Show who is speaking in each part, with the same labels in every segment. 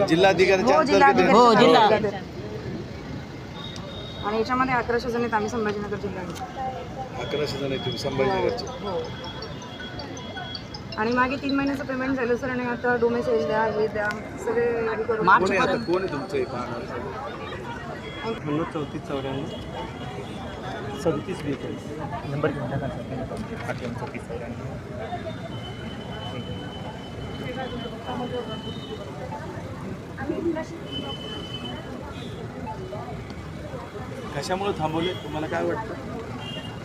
Speaker 1: जिल्हाधिकाऱ्याच्या
Speaker 2: हो
Speaker 1: अंतर्गत
Speaker 3: हो, जिल्हा.
Speaker 2: आणि याच्यामध्ये अकराशे जण आहेत आम्ही संभाजीनगर जिल्ह्यात
Speaker 1: अकराशे जण आहेत संभाजीनगरचे.
Speaker 2: हो. आणि मागे तीन महिन्याचं पेमेंट झालं सर आणि आता डोमेसेज द्या हे द्या सगळे हे
Speaker 3: मार्च
Speaker 1: कोण आहे तुमचं
Speaker 4: म्हणून चौतीस चौऱ्याण्णव. सदतीस बेचाळीस. नंबर घेऊन टाका चौतीस चौऱ्याण्णव.
Speaker 1: कशामुळे थांबवले? तुम्हाला काय वाटतं?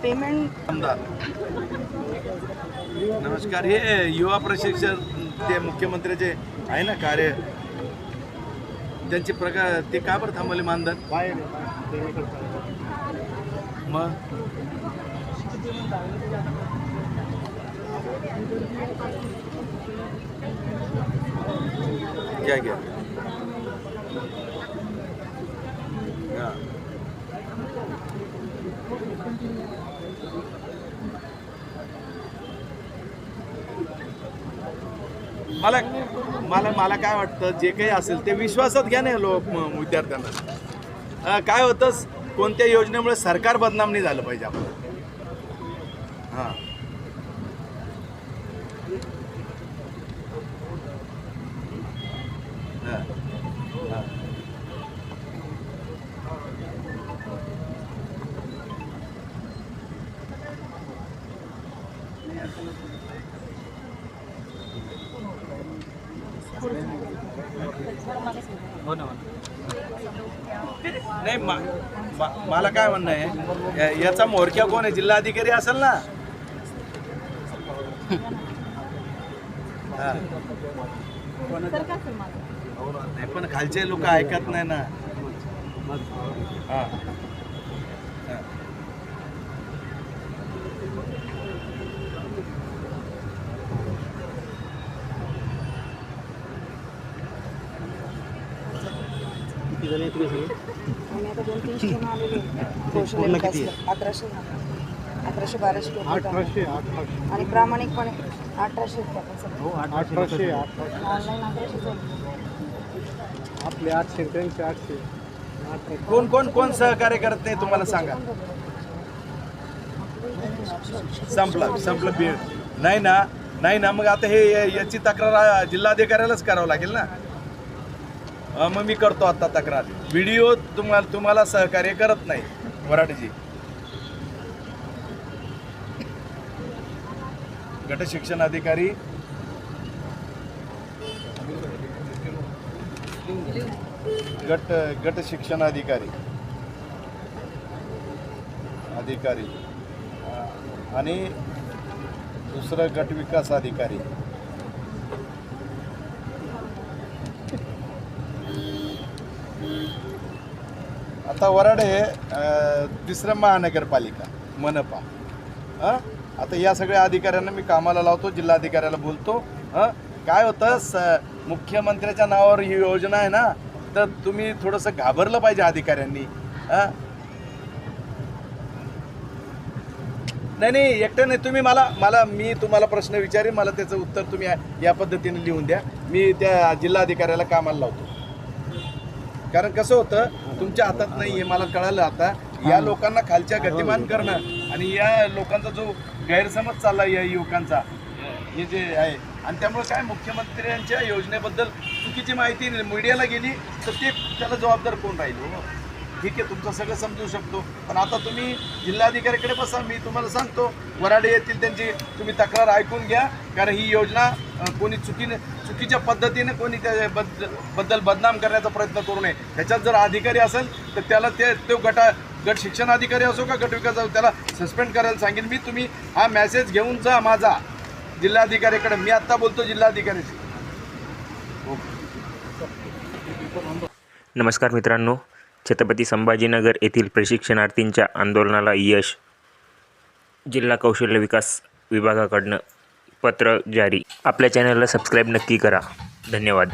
Speaker 2: पेमेंट
Speaker 1: आमदार. नमस्कार. हे युवा प्रशिक्षण ते मुख्यमंत्र्याचे आहे ना कार्य त्यांचे प्रकार ते का बरं थांबवले मानधन? मग? घ्या घ्या हा. मला मला मला काय वाटतं जे काही असेल ते विश्वासात घ्या ना लोक विद्यार्थ्यांना. काय होतंच कोणत्या योजनेमुळे सरकार बदनाम नाही झालं पाहिजे आपलं हां. हो
Speaker 4: ना
Speaker 1: नाही मला काय म्हणणं आहे? या- याचा मोरक्या कोण आहे? जिल्हाधिकारी असेल ना? नाही पण खालचे लोक ऐकत नाही ना. हा.
Speaker 4: किती जण आहे तुम्ही सगळे
Speaker 2: आणि आता दोन तीनशे जण आलेले आहेत. कौशल्य विकासला. अकराशे अकराशे बाराशे लोक आहेत.
Speaker 4: अठराशे अठराशे.
Speaker 2: आणि प्रामाणिकपणे अठराशे आहेत आपण सगळे.
Speaker 4: हो अठराशे अठराशे
Speaker 2: ऑनलाईन अकराशे आहेत.
Speaker 4: आपले आठशे त्यांचे आठशे.
Speaker 1: कोण कोण कोण सहकार्य करत नाही तुम्हाला सांगा? संपला संपलं बीड नाही ना नाही ना मग आता हे या- याची तक्रार आ, जिल्हाधिकाऱ्यालाच करावं लागेल ना? मग मी करतो आता तक्रार. व्हिडिओ तुम्हाला तुम्हाला सहकार्य करत नाही. मराठीजी गट शिक्षण अधिकारी. गट गट शिक्षण अधिकारी. अधिकारी. आणि दुसरं गट विकास अधिकारी. आता वराडे हे तिसरं महानगरपालिका मनपा. हां आता या सगळ्या अधिकाऱ्यांना मी कामाला लावतो जिल्हाधिकाऱ्याला बोलतो. हां काय होतं स मुख्यमंत्र्याच्या नावावर ही योजना आहे ना तर तुम्ही थोडंसं घाबरलं पाहिजे अधिकाऱ्यांनी. हां नाही नाही एकटं नाही. तुम्ही मला मला मी तुम्हाला प्रश्न विचारेन मला त्याचं उत्तर तुम्ही या- या पद्धतीने लिहून द्या. मी त्या जिल्हाधिकाऱ्याला कामाला लावतो. कारण कसं होतं तुमच्या हातात नाही हे मला कळालं आता. या लोकांना खालच्या गतिमान करणं आणि या लोकांचा जो गैरसमज चालला या युवकांचा हे जे आहे आणि त्यामुळे काय मुख्यमंत्र्यांच्या योजनेबद्दल चुकीची माहिती मीडियाला गेली तर ते त्याला जबाबदार कोण राहील हो? ठीक आहे तुमचं सगळं समजू शकतो. पण आता तुम्ही जिल्हाधिकाऱ्याकडे बसा मी तुम्हाला सांगतो वराडे येथील त्यांची तुम्ही तक्रार ऐकून घ्या. कारण ही योजना कोणी चुकीने चुकीच्या पद्धतीने कोणी त्या बदबद्दल बदनाम करण्याचा प्रयत्न करू नये. त्याच्यात जर अधिकारी असेल तर त्याला ते तो गटा गट शिक्षण अधिकारी असो का गट विकास त्याला सस्पेंड करायला सांगेन. मी तुम्ही हा मॅसेज घेऊन जा माझा. जिल्हाधिकाऱ्याकडे मी आत्ता बोलतो जिल्हाधिकाऱ्याशी
Speaker 5: नमस्कार मित्रांनो. छत्रपती संभाजीनगर येथील प्रशिक्षणार्थींच्या आंदोलनाला यश. जिल्हा कौशल्य विकास विभागाकडनं पत्र जारी. आपल्या चॅनलला सबस्क्राईब नक्की करा. धन्यवाद.